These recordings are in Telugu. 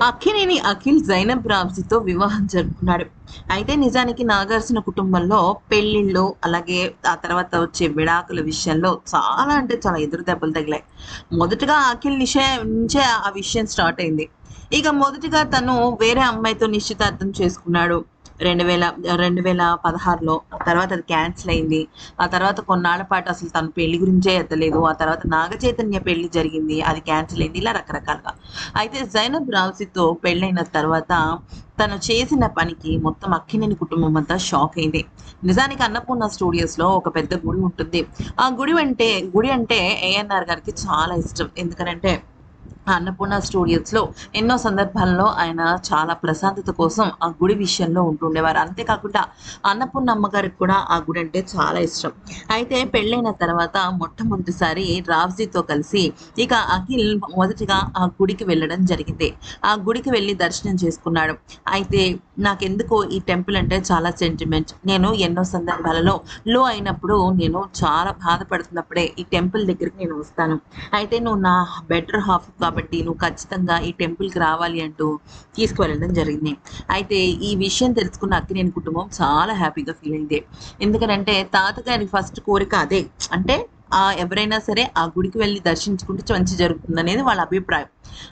అక్కినేని అఖిల్ జైనబ్ రామ్సీతో వివాహం జరుపుకున్నాడు. అయితే నిజానికి నాగార్జున కుటుంబంలో పెళ్ళిళ్ళు అలాగే ఆ తర్వాత వచ్చే విడాకుల విషయంలో చాలా అంటే చాలా ఎదురు దెబ్బలు తగిలాయి. మొదటగా అఖిల్ నిషే నుంచే ఆ విషయం స్టార్ట్ అయింది. ఇక మొదటిగా తను వేరే అమ్మాయితో నిశ్చితార్థం చేసుకున్నాడు. రెండు వేల రెండు వేల పదహారులో ఆ తర్వాత అది క్యాన్సిల్ అయింది. ఆ తర్వాత కొన్నాళ్ళ పాటు అసలు తను పెళ్ళి గురించే ఎత్తలేదు. ఆ తర్వాత నాగ చైతన్య పెళ్ళి జరిగింది. అది క్యాన్సిల్ అయింది. ఇలా రకరకాలుగా. అయితే జైనబ్ రావుసితో పెళ్ళైన తర్వాత తను చేసిన పనికి మొత్తం అక్కినేని కుటుంబం అంతా షాక్ అయింది. నిజానికి అన్నపూర్ణ స్టూడియోస్లో ఒక పెద్ద గుడి ఉంటుంది. ఆ గుడి అంటే గుడి అంటే ఏఎన్ఆర్ గారికి చాలా ఇష్టం. ఎందుకనంటే అన్నపూర్ణ స్టూడియోస్లో ఎన్నో సందర్భాల్లో ఆయన చాలా ప్రశాంతత కోసం ఆ గుడి విషయంలో ఉంటుండేవారు. అంతేకాకుండా అన్నపూర్ణ అమ్మగారికి కూడా ఆ గుడి అంటే చాలా ఇష్టం. అయితే పెళ్ళైన తర్వాత మొట్టమొదటిసారి రావ్జీతో కలిసి ఇక అఖిల్ మొదటిగా ఆ గుడికి వెళ్ళడం జరిగింది. ఆ గుడికి వెళ్ళి దర్శనం చేసుకున్నాడు. అయితే నాకెందుకో ఈ టెంపుల్ అంటే చాలా సెంటిమెంట్. నేను ఎన్నో సందర్భాలలో లో అయినప్పుడు నేను చాలా బాధపడుతున్నప్పుడే ఈ టెంపుల్ దగ్గరికి నేను వస్తాను. అయితే నువ్వు నా బెటర్ హాఫ్ కాబట్టి నువ్వు ఖచ్చితంగా ఈ టెంపుల్కి రావాలి అంటూ తీసుకువెళ్ళడం జరిగింది. అయితే ఈ విషయం తెలుసుకున్న అక్కినేని కుటుంబం చాలా హ్యాపీగా ఫీల్ అయింది. ఎందుకంటే తాతగారి ఫస్ట్ కోరిక అదే. అంటే ఆ ఎవరైనా సరే ఆ గుడికి వెళ్ళి దర్శించుకుంటే మంచి జరుగుతుంది అనేది వాళ్ళ అభిప్రాయం.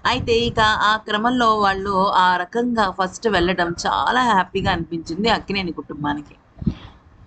అయితే ఇక ఆ క్రమంలో వాళ్ళు ఆ రకంగా ఫస్ట్ వెళ్ళడం చాలా హ్యాపీగా అనిపించింది అక్కినేని కుటుంబానికి.